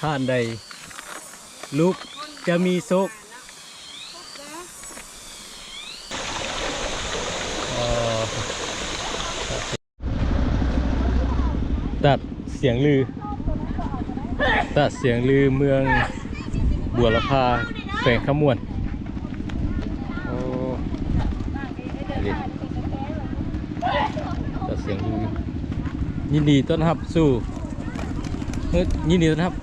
ท่านใด ลุกจะมีโชคอ๋อตัดเสียงลือ ตัดเสียงลือเมืองบัวละพาแขวงขมวนโอ้ตัดเสียงลือยินดีต้อนรับสู่ยินดีต้อนรับ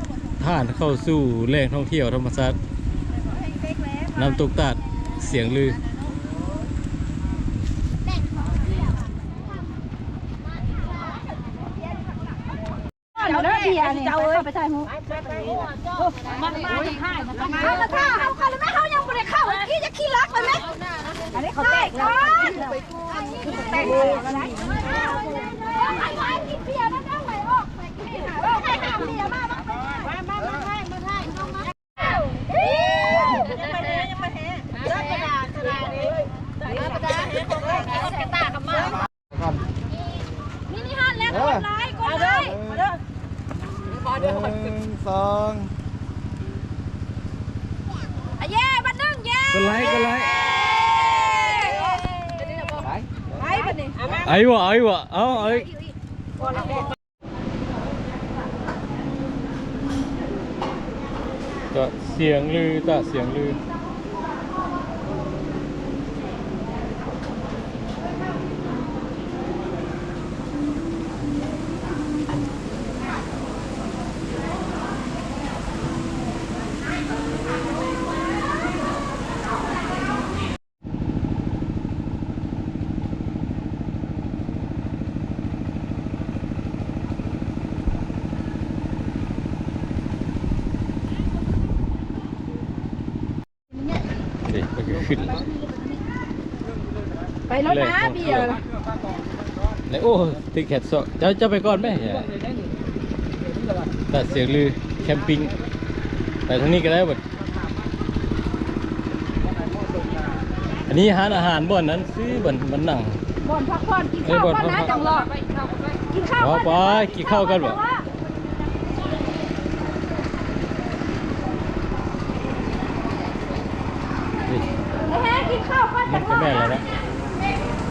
ท่านเข้าสู่แหล่งท่องเที่ยวธรรมชาติน้ำตกตาดเสียงลือเดี๋ยวเด้อเบียร์นี่เอาเข้าไปใส่หูมันมาจะให้มันต้องเอาละท่าเอาเข้าเลยแม่เขายังไม่ได้เข้าขี้จะขี้รักเลยไหมอันนี้เขาแตกแล้วแตกเลยอะไรไอ้ไอ้กินเบียร์นั่นเอาไหวออกไปกินให้หาเบียร์มาบ้างมามามาให้มาให้เข้ามายังไม่เทยังไม่เทเลิกกระดาษกระดาษเลยกระดาษของเรากระตากับมานี่นี่ฮันแล้วกดไลค์กดไลค์มาเด้อ หนึ่งสอง อะเย่บันนึงเย่ กดไลค์กดไลค์ ไป ไปบั นนี้ไอ้วะไอ้วะเอาไอ้ตะเสียงลือตะเสียงลือ นี่มันก็ขึ้น ไปรถนะเบียร์แล้วโอ้ติดแคทโซเจ้าเจ้าไปก่อนไหมแต่เสียงลือแคมปิ้งไปทางนี้ก็ได้หมดอันนี้หารอาหารบ่อนนั้นซื้อบ่อนบ่อนหนังบ่นพักผ่อนกินข้าวก่อนนะจังหวะกินข้าวเอาไปกินข้าวกันบ่นี่เฮ้กินข้าวก่อนมัจันงหก็ว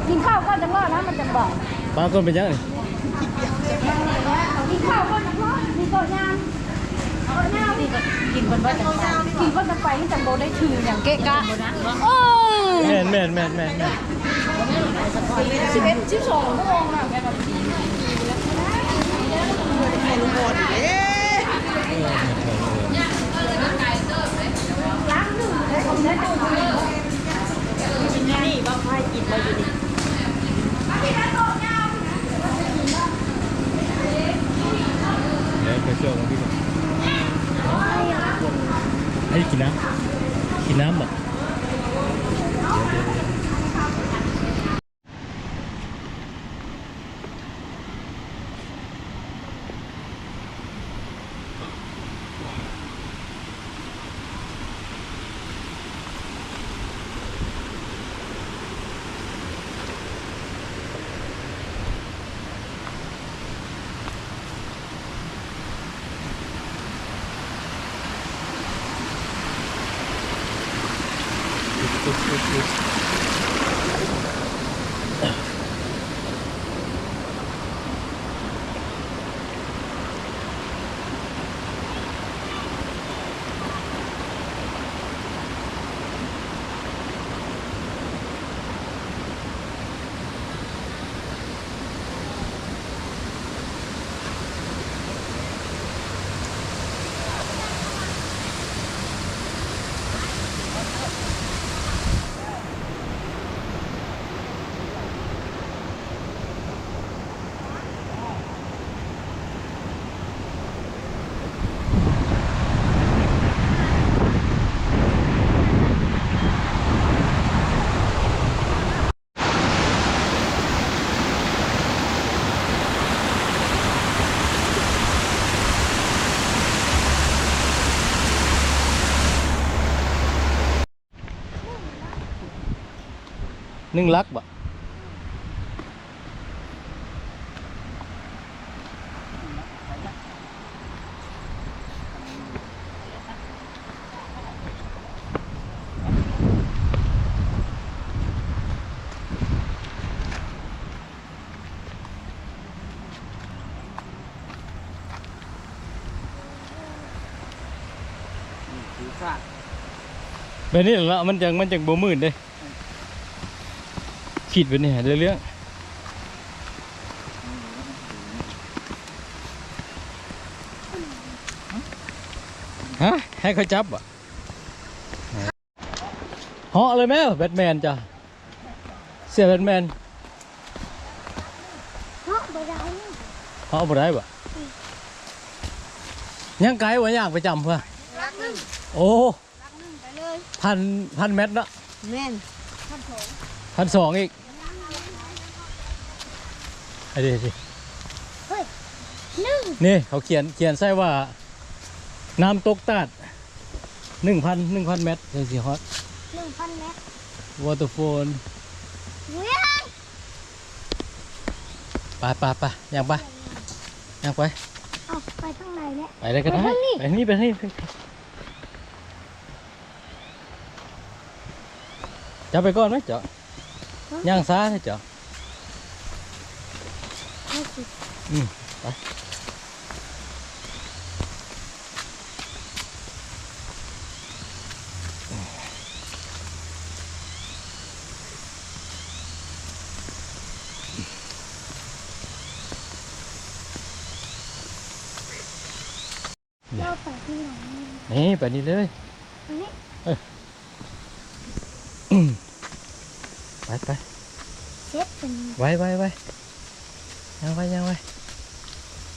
กินข้าวก่อนจังหวะนะมันจังบอกปลาต้นเป็นยังไงกินข้าวก่อนจังหวะมีโต๊ะย่างโต๊ะย่างกินคนว่าจังไปกินคนจังไปนี่จังโบได้ถืออย่างเกะกะโอ้แม่นแม่นแม่นแม่นแม่นสิบเอ็ดสิบสองชั่วโมงอะล้างหนึ่งเลยผมได้ดูนี่บ้างไฟกินมาอยู่นี่ เดี๋ยวไปเชื่ นึ่งลักบ่คือซาก แบบนี้แหละเนาะมันจังมันจังบ่มื่นเด้ ขีดไปนี่เรื่องๆฮะให้เขาจับอะเหาะเลยไหมแบทแมนจ้ะเสียแบทแมนเนาะบ่ได้เหาะบ่ได้บ่ยังไกลวะย่างไปจำเพื่อรักนึงโอ้รักนึงไปเลยพันพันเมตรละแม่นพันสองอีก ไอ้ดิดินึ่งนี่เขาเขียนเขียนใส่ว่า น้ำตกตาดหนึ่งพันหนึ่งพันเมตรเลยสิฮอตหนึ่งพันเมตรวอเตอร์โฟนเวียงไปไปไปย่างไปย่างไปเอาไปทางไหนเนี่ย ไปได้ก็ได้ ไปทางนี้ ไปนี่ไปนี่ไปจะไปก่อนไหมเจ้าย่างซ้าให้เจ้าเอาสิ อืมไปเราไปที่ไหนนี่ไปนี่เลยอันนี้ไปไป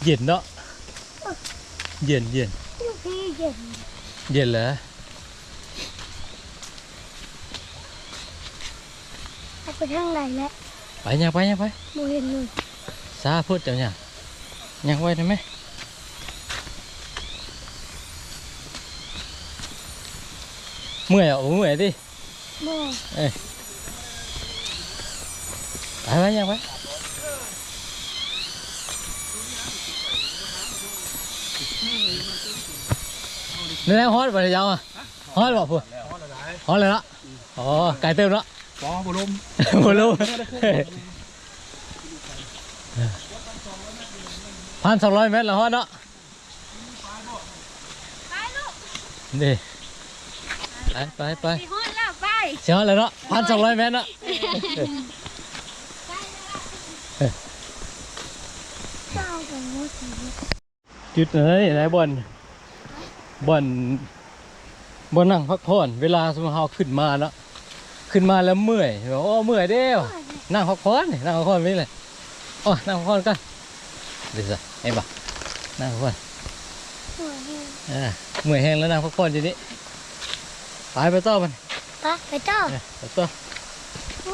เช็ดเป็นไว้ไว้ไว้ยังไว้ยังไว้เย็นเนาะเย็นเย็นลูกพี่เย็นเย็นเหรอเอาไปทางไหนแล้วไปยังไปยังไปโมเห็นเลยซาพูดเจ้าเนี่ยยังไว้ได้ไหมเมื่อยอะโอ้เมื่อยดิโมไปไปยังไป นี่แหละฮอตไปยาวอะฮอตบอกพูดฮอตเลยละอ๋อไก่เต็มละปอบุรุมหมดแล้วพันสองร้อยเมตรแล้วฮอตเนาะไปลูกนี่ไปไปไปไปห้อนแล้วไปเชียวเลยเนาะพันสองร้อยเมตรเนาะเจ้ากับโมสีจุดไหนไหนบอล บอลบอลนั่งพักผ่อนเวลาสมมติเราขึ้นมาเนาะขึ้นมาแล้วเมื่อยบอกโอ้เมื่อยเด้วนั่งพักผ่อนนี่นั่งพักผ่อนไม่เลยโอ้นั่งพักผ่อนกันเดี๋ยวสิไอ้บ่านั่งพักผ่อนหัวเห็นเออเมื่อยแห้งแล้วนั่งพักผ่อนทีนี้ไปไปต่อมันไปไปเจ้าเออไปต่อโอ้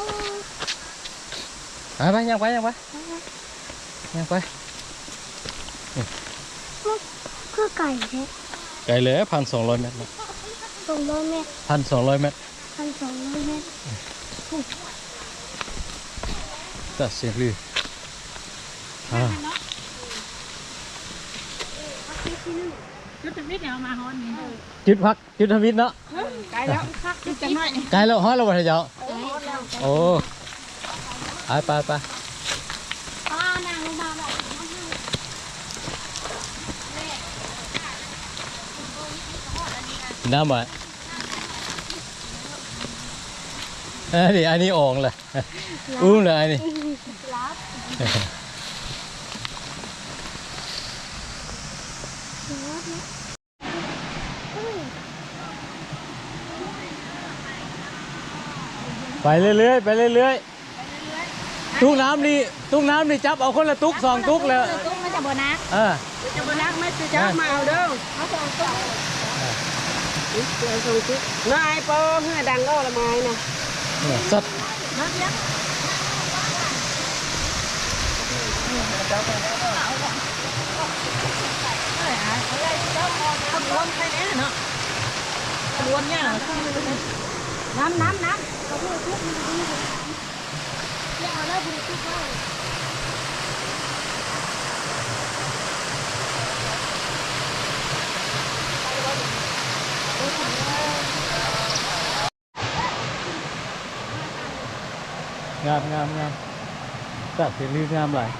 ไปไปยังไปยังไปยังไปคือไก่แท้ ไกลเลยพันสองร้อยเมตรสองร้อยเมตรพันสองร้อยเมตรพันสองร้อยเมตรตัดเสียงลืออ่าจุดมิดเนี่ยเอามาฮอนนี่จุดพักจุดทวิตเนาะไกลแล้วคักจุดจังหน่อยไกลแล้วฮอดแล้ววันเจ้าโอ้ไปไปไปป้านางลงมาแบบ น้ำมาอันนี้อันนี้อ่องเลยอุ้มเลยอันนี้รับไปเรื่อยๆไปเรื่อยๆตุ้งน้ำนี่ตุ้งน้ำนี่จับเอาคนละตุกสองตุกแล้วตุ้งมันจะบนักเออจะมานักไม่จะจับมาเอาเด้อเดี๋ยวส่งจุดนายปอเฮือดังก็ละไม้นะสัตนัก ยักขบวนใครแน่เนาะขบวนเนี่ งามงามงามจัดเป็นรื้งามหลย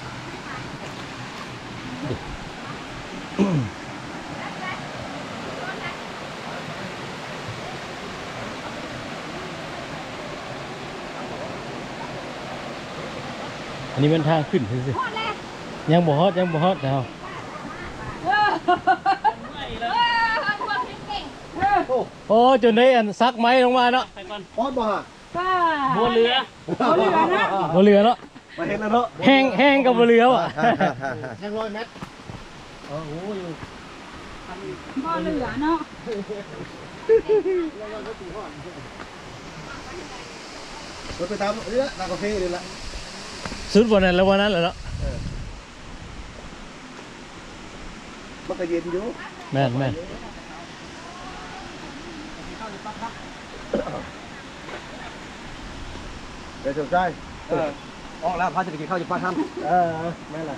อันนี้มันทางขึ้นสิยังบ่ฮอดยังบ่ฮอดแล้วโอ้จนได้อันซักไม้ลงมาเนาะฮอดบ่ฮะ บัวเรือเอาเรือนะบัวเรือเนาะมาเห็นแล้วเนาะแห้งแห้งกับบัวเรือว่ะแห้งร้อยเมตรโอ้โหพ่อเหลือเนาะรถไปตามเรือตามกาแฟเลยละสุดวันนั้นแล้ววันนั้นแหละเนาะมันก็เย็นอยู่แม่นแม่น เดี๋ยวสนใจเออออกแล้วพาจะไปกินข้าวจะพาทำเออไม่ละ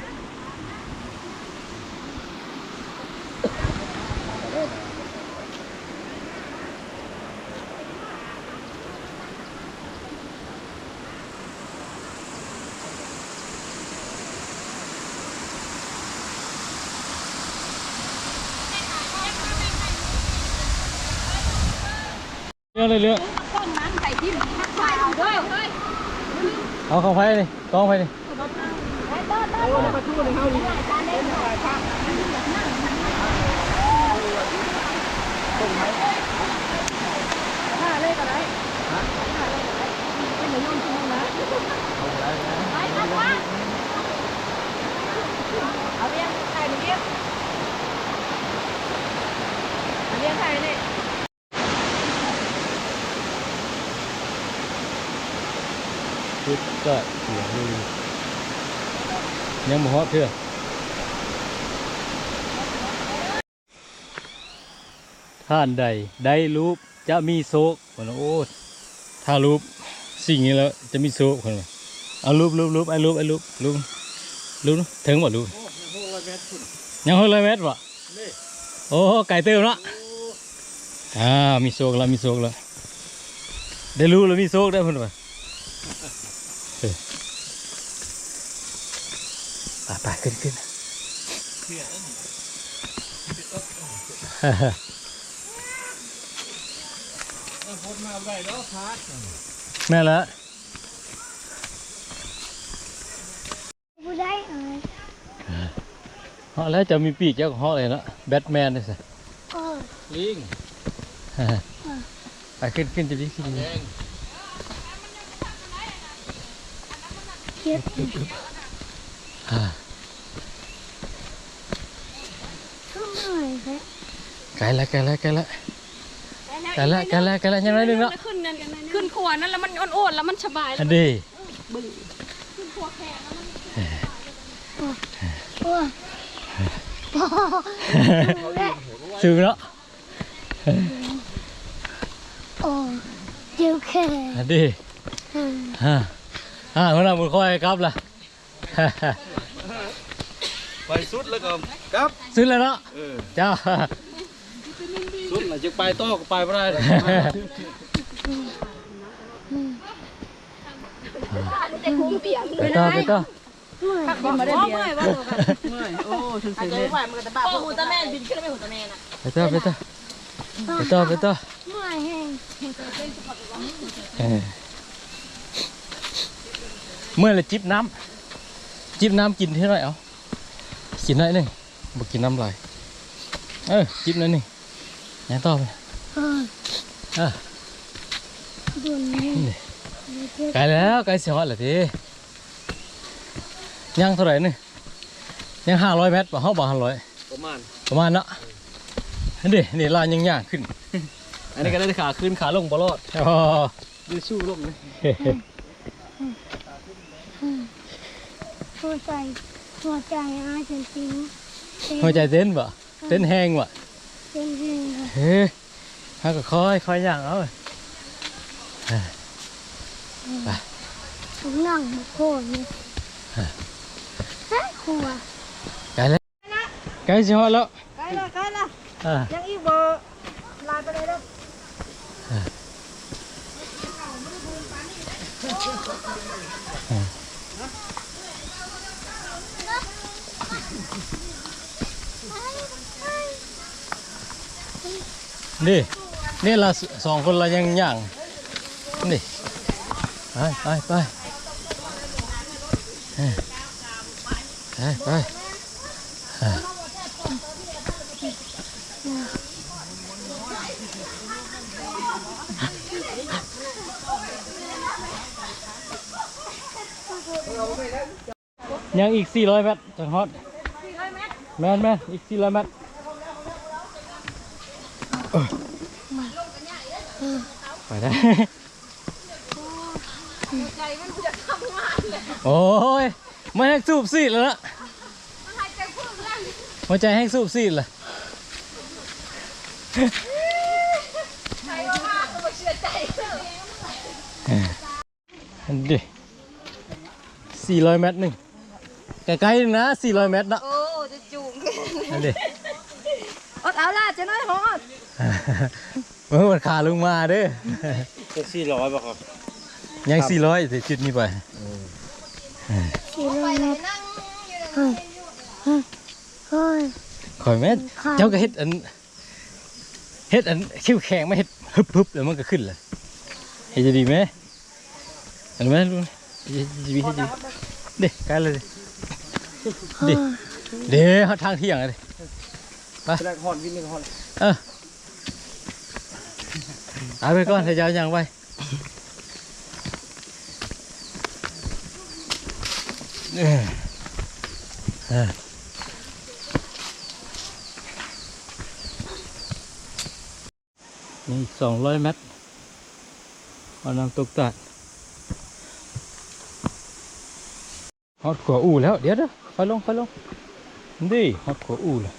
เรื่อยเรื่องต้นนั้นใส่ที่ทักทายเอาด้วย เฮ้ยเอาของไฟนี่กองไฟนี่ เอาเลี้ยงไข่เลี้ยงเลี้ยงไข่นีุ่ดก็เสียงเลยยังบ่ฮอดเถื่อท่านใดได้รูปจะมีโศกคนโอ้ถ้ารูปสิ่งนี้แล้วจะมีโศกคนเอารูปรูปรูปไอ้รูปไอ้รูปรูปรูปถึงบ่รูปยังหกร้อยเมตรบ่โอ้ไก่เติมเนาะอ่ามีโศกแล้วมีโศกแล้วได้รู้แล้วมีโศกได้เพิ่นว่า ไปไป ขึ้นขึ้นแม่ละผู้ได้เอ้ยเหาะแล้วจะมีปีกเจ้าของเหาะเลยเนาะแบทแมนนี่สิเออลิงไปขึ้นขึ้นจะดีขึ้นดีเก็บอ่าข้างหน่อยครับ ไกลแล้วไกลแล้วไกลแล้วไกลแล้วไกลแล้วไกลแล้วยังไงนึงเนาะขึ้นนั่นกันขึ้นขวานั่นแล้วมันอ่อนๆแล้วมันสบายอันดีโอ้และสูงเนาะโอ้เจ้าแค่อันดีฮ่าฮ่าเมื่อไหร่มึงค่อยครับล่ะไปสุดแล้วก็ครับซื้อแล้วเนาะเออเจ้า สุดหลังจากไปต่อก็ไปไม่ได้เลยไปต่อไปต่อมาได้เบียร์โอ้ถึงสิเลยโอ้หูตาแม่บินขึ้นไปหูตาแม่น่ะไปต่อไปต่อไปต่อไปต่อเมื่อยแห้งเออเมื่อไรจิบน้ำจิบน้ำกินเท่าไหร่เอากินหน่อยหนึ่งบ่กินน้ำลายเออจิบหน่อยหนึ่ง ยังต่อไปเออเออดุนนี่ไกลแล้วไกลเสียฮอดแล้วทียังเท่าไหร่นี่ยังห้าร้อยเมตรป่ะเขาบอกห้าร้อยประมาณประมาณเนาะนี่นี่ลานยังยากขึ้น อันนี้ก็ได้ขาขึ้นขาลงบอลอดอ๋อดูสู้ลงเลยหัวใจหัวใจอาจจะติ้งหัวใจเต้นบ่เต้นแห้งบ่ เป็นแห้งค่ะเฮ้ยฮักก็ค่อยค่อยย่างเอาผมนั่งโคตรเลยฮะครัวไกลแล้วไกลสิฮอดแล้วใกล้ละใกล้ละอ่ายังอีกบ่ลายไปเลยเด้อ นี่นี่เราสองคนเรายังย่างนี่ไปไปไปเอ้ยไปไปเอ้ยยังอีก 400 เมตรจังฮอตแมนแมนอีก 400 เมตรเออ ไปได้โอ้ยไม่ให้สูบซีดแล้วนะหัวใจให้สูบซีดเลยอันดิสี่ร้อยเมตรหนึ่งไกลๆหนึ่งนะสี่ร้อยเมตรนะโอ้จะจุงอันดิอดเอาล่ะจะน้อยฮอด เมื่อวันขาลงมาเด้อเป็นสี่ร้อยป่ะครับยังสี่ร้อยสิจุดนี้ไปสี่ร้อยเมตรเฮ้ยคอยแม่นค่ะเจ้าก็เฮ็ดอันเฮ็ดอันคิ้วแข็งไม่เฮ็ดฮึบฮึบแล้วมันก็ขึ้นเลยเฮ็ดจะดีไหมอันไหมลุงเฮ็ดจะดีเฮ็ดจะดีเด็กกันเลยดิเดี๋ยวทางเที่ยงเลยแรกฮอดวิ่งหนึ่งฮอดเออ เอาไปก่อนถ้าจะเอาอย่างไปเออเออนี่สองร้อยเมตรเอาน้ำตกตัดฮอดขวาอู่แล้ว เดี๋ยวเดี๋ยวไปลงไปลงนี่ฮอดขวาอู่แล้ว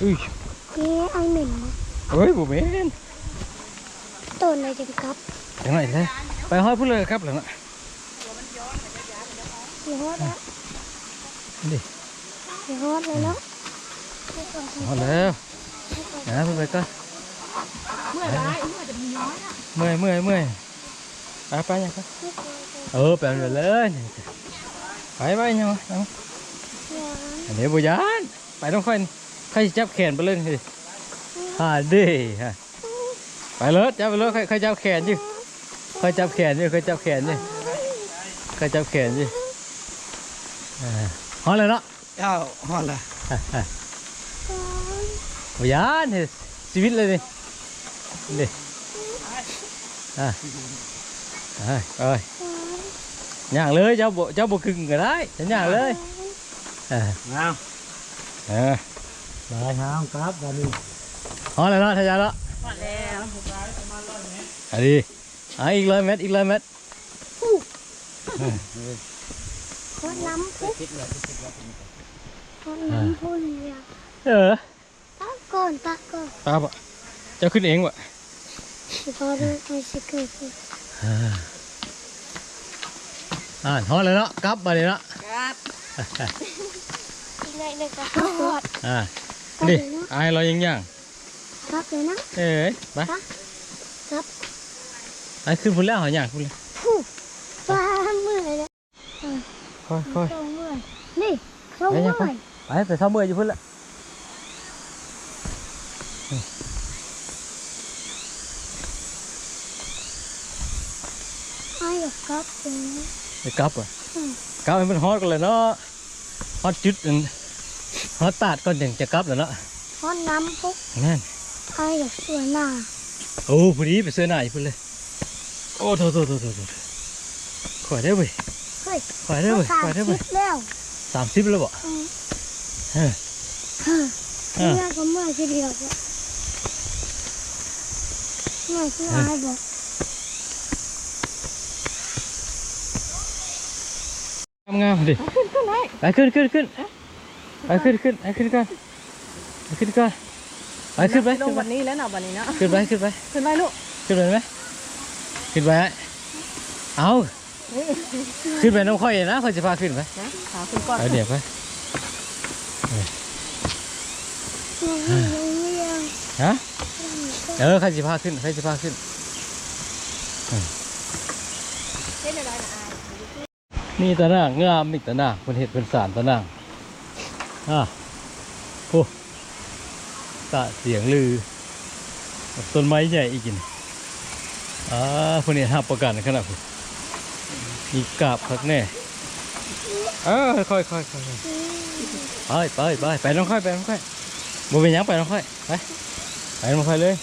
อุ้ยนี่เอาหนึ่งเฮ้ยบุเมน ต้นเลยจะครับจังไหนเลยไปห้อยพูดเลยครับหลังน่ะสี่ฮอดแล้วนี่สี่ฮอดเลยเนาะหมดแล้วนะพูดไปก็เมื่อไรเมื่อจะมีน้อยอะเมื่อยเมื่อยเมื่อยไปไปยังครับเออไปเลยเลยไปไปยังวะเอาอันนี้บุญยานไปต้องค่อยใครสิจับแขนไปเลยสิฮ่าดีฮะ ไปเลยจับไปเลยใครใครจับแขนอยู่ใครจับแขนอยู่ใครจับแขนอยู่ใครจับแขนอยู่อ่าฮอดเลยเนาะเอ้าฮอดละโอ้ยานเฮ้ยชีวิตเลยนี่นี่อะเอ้ยเอ้ยย่างเลยเจ้าบ่เจ้าบ่กึ่งก็ได้ฉันย่างเลยเออเอาเออได้ครับครับตอนนี้พอแล้วเนาะทายาแล้วพอแล้ว อันนี้อะอีกร้อยเมตรอีกร้อยเมตรฮอดน้ำพุฮอดน้ำพุเนี่ยเออตักก่อนตักก่อนตาบะเจ้าขึ้นเองวะสิพอดูไม่สิเกิดอ่าพอแล้วเนาะกลับมาเลยเนาะครับอีกหน่อยหนึงก็ฮอดอ่านี่อายเรายังย่างครับเลยนะเอ้ยไปครับ ไอ้ขึ้นพุ่นแล้วหอย่างพุ่นเลยฟ้าเมื่อยเลยค่อยค่อยสองเมื่อยนี่สองไปเมื่ยังไปอยไปไปเท่าเมื่อยอยู่พุ่นละไอ้กับครับเลยไปกลับอะกลับให้มันฮอตกันเลยเนาะฮอตจุดอันฮอตตาดก่อนถึงจะกลับแล้วเนาะฮอดน้ำพุกนั่นไอ้กับสวยหน้าโอ้พอดีไปเสื้อหน้าอยู่พุ่นเลย โอ้โถโถโถโถโถข่อยได้เว้ยเฮ้ยข่อยได้เว้ยสามข่อยได้สิเว้ยบแล้วสามสิบแล้วบ่อืมเฮ้ยเฮ้ยอ่าเมื่อยก็เมื่อยทีเดียวเลยเมื่อยที่ไอ้บอกงามๆดิขึ้นขึ้นเลยไปขึ้นขึ้นขึ้นไปขึ้นขึ้นไปขึ้นก่อนไปขึ้นก่อนไปขึ้นไปลขึ้งนไปวันนี้แล้วเนาะวันนี้เนาะขึ้นไปขึ้นไปขึ้นไปลูกขึ้นไปไหม ขึ้นไปเอาขึ้นไปน้องค่อยนะค่อยจะพาขึ้นไปนะขาขึ้นก่อนเอาเดี๋ยวไปยังไม่ยังฮะเออค่อยจะพาขึ้นค่อยจะพาขึ้นเล่นอะไรนะนี่ตะนางงามนี่ตะนางเป็นเห็ดเป็นสารตะนางอะโอ้ตะเสียงลือ ต้นไม้ใหญ่อีกนี่ อ่าพวกนี้ห้าประกันขนาดพุ่นมีกาบคักแน่เออค่อยค่อยค่อยค่อยไปไปไปไปน้องค่อยไปน้องค่อยบ่เป็นหยังไปน้องค่อยไปไปน้องค่อยเลย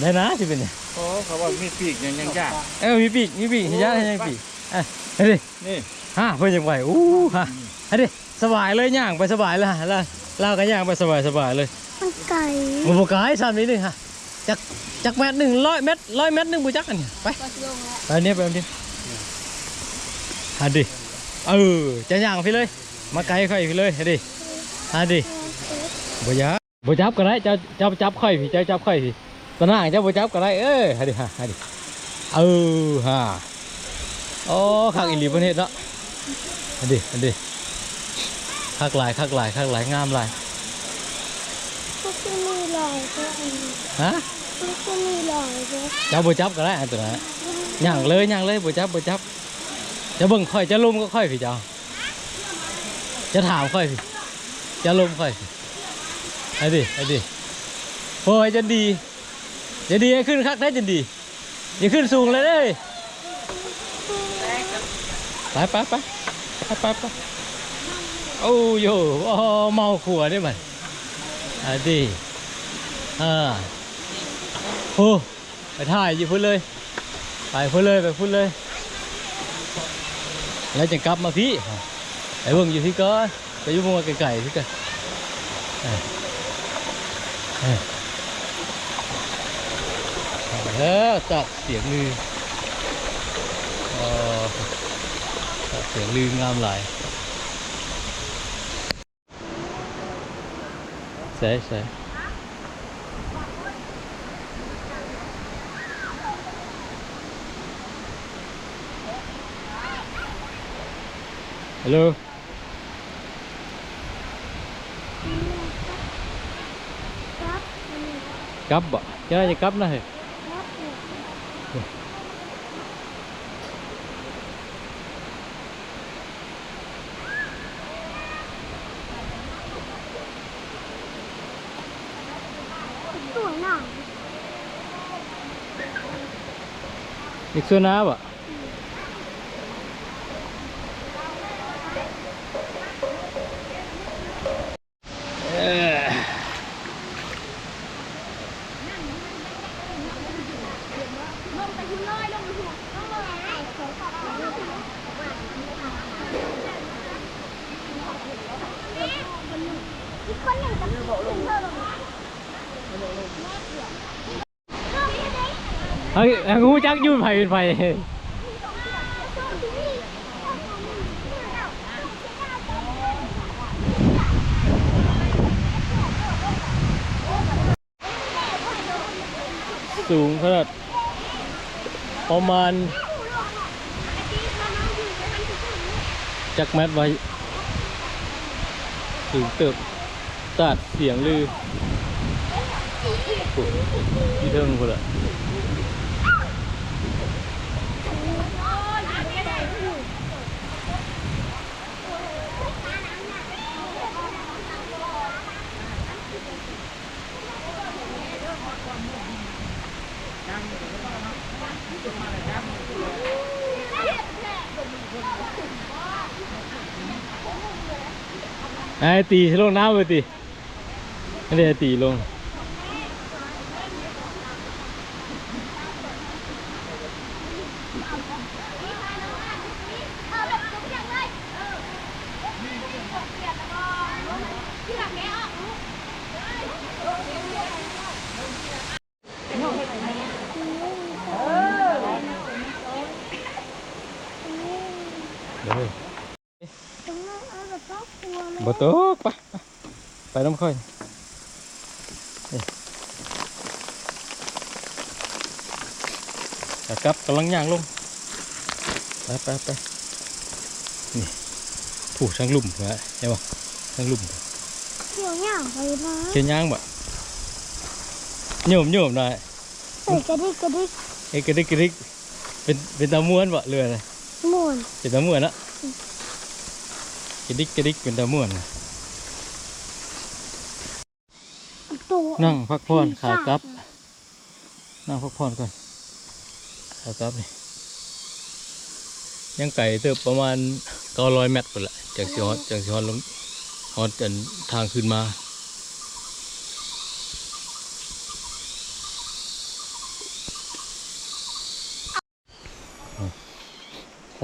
ได้นะสิเป็นเนี่ยโอ้เขาบอกมีปีกยังยังยากเอ้ามีปีกมีปีกเห็นยะเห็นยังปีกเอ้ยเฮ้ยดินี่ฮ่าเพิ่นยังไหวอู้ฮ่าเฮ้ยดิสบายเลยย่างไปสบายเลยฮะแล้วเราก็ย่างไปสบายสบายเลยมันไก่บ่บ่กายสามนิดหนึงฮะ จักจักแมตรหนึ่งร้อยเมตรร้อยเมตรหนึ่งบ่จักอันนี้ไปไปเนี่ยไปเอาดิฮะดิเออจะย่างพี่เลย มาไกลค่อยพี่เลยฮะดิฮะดิบ่ยับบ่จับก็ได้เจ้าเจ้าจับค่อยพี่เจ้าจับค่อยพี่ตอนหน้าเจ้าบ่จับก็ได้เอ้ยฮะดิฮะฮะดิเออฮะโอ้คักอีหลีประเทศเนาะฮะดิฮะดิคักหลายคักหลายคักหลายงามหลายพวกที่มีลอยก็อันนี้ฮะ เจ้าบ่จับก็ได้อันตัวนั้นย่างเลยย่างเลยบ่จับบ่จับจะเบิ่งค่อยจะลุมก็ค่อยพี่เจ้า จะถามค่อยพี่จะลุมค่อยไอ้ดิไอ้ดิโอ้ยจะดีจะดีขึ้นคักได้จะดีอย่าขึ้นสูงเลยเด้ยไปไปไปไปไปไปโอ้ยโอ้เมาขัวนี่มันไอ้ดิอ่า โอ้ไปถ่ายอยู่พุ่นเลย ไปพุ่นเลยไปพุ่นเลย แล้วจะกลับมาพี่ไปเบิ่งอยู่ที่ก้อไปอยู่เมืองไก่ๆที่กันเอ้ยเอ้ยแล้วจัดเสียงลือเออจัดเสียงลืองามหลายใส่ใส่ ฮัลโหลกลับบ่จะได้จะกลับนะเฮ้ย ตัวหนัง อีกส่วนน้าบ่เอ้ย ลงไปทุ่เลยลงไปทุ่ลงไปไหนอีกคนหนึ่งจะถึงเธอลง เฮ้ยแกูจักยุ่นไฟเป็นไฟสูงขนาดประมาณ จักแมตรไว้ สูงเติบตัดเสียงลืออที่เทิงคนละ ไอ้ตีลงน้ำไปตีไม่ได้ตีลง เอาแบบทุกอย่างเลยเออเปลี่ยนแล้วก็ที่หลังแกออกลูก เดี๋ยว ตรงนั้นเอาแบบครอบครัวไหม บ่ ตกไปไปไปน้ำค่อยนี่ไปกลับกำลังย่างลงไปไปไปนี่ผูกช่างลุ่มนะใช่ป่ะช่างลุ่มเกี่ยวย่างไปนะเขียนย่างบ่โยมโยมหน่อยใส่กระดิกกระดิกเอ้ยกระดิกกระดิกเป็นเป็นตาม้วนบ่เรือเลยหมุนเป็นตาม้วนละ กระดิกกระดิกเป็นตาม้วนตัวนั่งพักผ่อนขากลับ นั่งพักผ่อนก่อนขากลับนี่ยังไก่เติบประมาณเก้าร้อยเมตรคนละจังสิฮอดจังสิฮอดลงฮอดอันทางขึ้นมา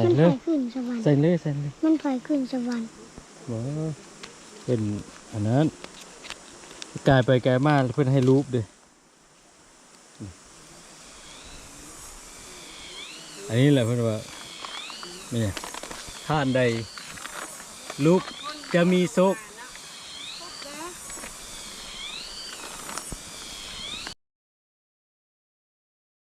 ส่มันเลถยอยขึ้นสวรรค์ ใส่เลยใส่เลยมันถอยขึ้นสวรรค์บ่เป็นอันนั้นกลายไปกลายมาเพื่อนให้รูปเด้อันนี้แหละเพื่อนว่านี่ท่านใดรูปจะมีโชค